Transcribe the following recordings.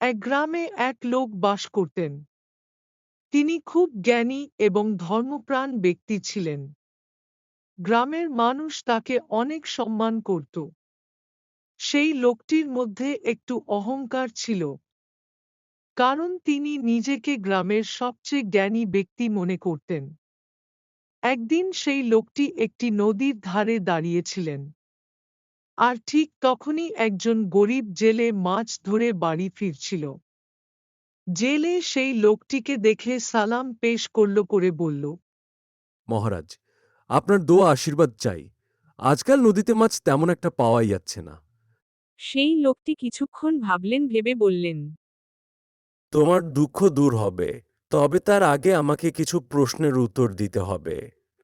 এক গ্রামে এক লোক বাস করতেন। তিনি খুব জ্ঞানী এবং ধর্মপ্রাণ ব্যক্তি ছিলেন। গ্রামের মানুষ তাকে অনেক সম্মান করত। সেই লোকটির মধ্যে একটু অহংকার ছিল। কারণ তিনি নিজেকে গ্রামের সবচেয়ে জ্ঞানী ব্যক্তি মনে করতেন। একদিন সেই লোকটি একটি নদীর ধারে দাঁড়িয়েছিলেন। আর ঠিক তখনই একজন গরিব জেলে মাছ ধরে বাড়ি ফিরছিল। জেলে সেই লোকটিকে দেখে সালাম পেশ করল করে বলল মহারাজ আপনার দোয়া আশীর্বাদ চাই। আজকাল নদীতে মাছ তেমন একটা পাওয়াই যাচ্ছে না। সেই লোকটি কিছুক্ষণ ভাবলেন ভেবে বললেন তোমার দুঃখ দূর হবে তবে তার আগে আমাকে কিছু প্রশ্নের উত্তর দিতে হবে।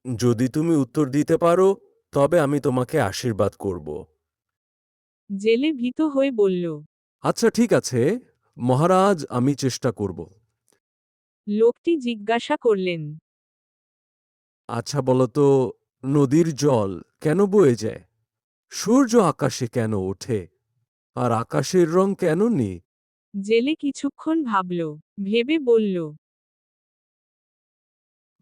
যদি তুমি উত্তর দিতে পারো তবে আমি তোমাকে আশীর্বাদ করব। জেলে ভীত হয়ে বলল আচ্ছা ঠিক আছে। মহারাজ আমি চেষ্টা করব। লোকটি জিজ্ঞাসা করলেন আচ্ছা বলতো নদীর জল কেন বয়ে যায়? সূর্য আকাশে কেন ওঠে? আর আকাশের রং কেন নেই জেলে কিছুক্ষণ ভাবল ভেবে বলল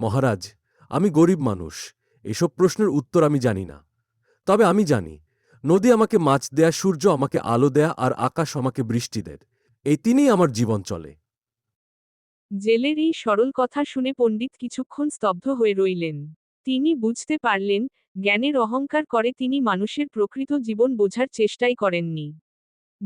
মহারাজ আমি গরিব মানুষ। এসব প্রশ্নের উত্তর আমি জানি না। তবে আমি জানি নদী আমাকে মাছ দেয়া, সূর্য আমাকে আলো দেয়া আর আকাশ আমাকে বৃষ্টি দেয়। এই তিনিই আমার জীবন চলে। জেলের এই সরল কথা শুনে পণ্ডিত কিছুক্ষণ স্তব্ধ হয়ে রইলেন। তিনি বুঝতে পারলেন, জ্ঞানের অহংকার করে তিনি মানুষের প্রকৃত জীবন বোঝার চেষ্টাই করেননি।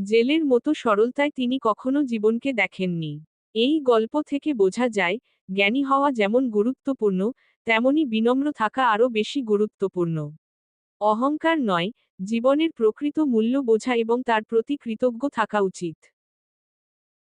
জেলের মতো সরলতায় তিনি কখনো জীবনকে দেখেননি। এই গল্প থেকে বোঝা যায়, জ্ঞানী হওয়া যেমন গুরুত্বপূর্ণ, তেমনি বিনম্র থাকা আরও বেশি গুরুত্বপূর্ণ। অহংকার নয় জীবনের প্রকৃত মূল্য বোঝা এবং তার প্রতি কৃতজ্ঞ থাকা উচিত।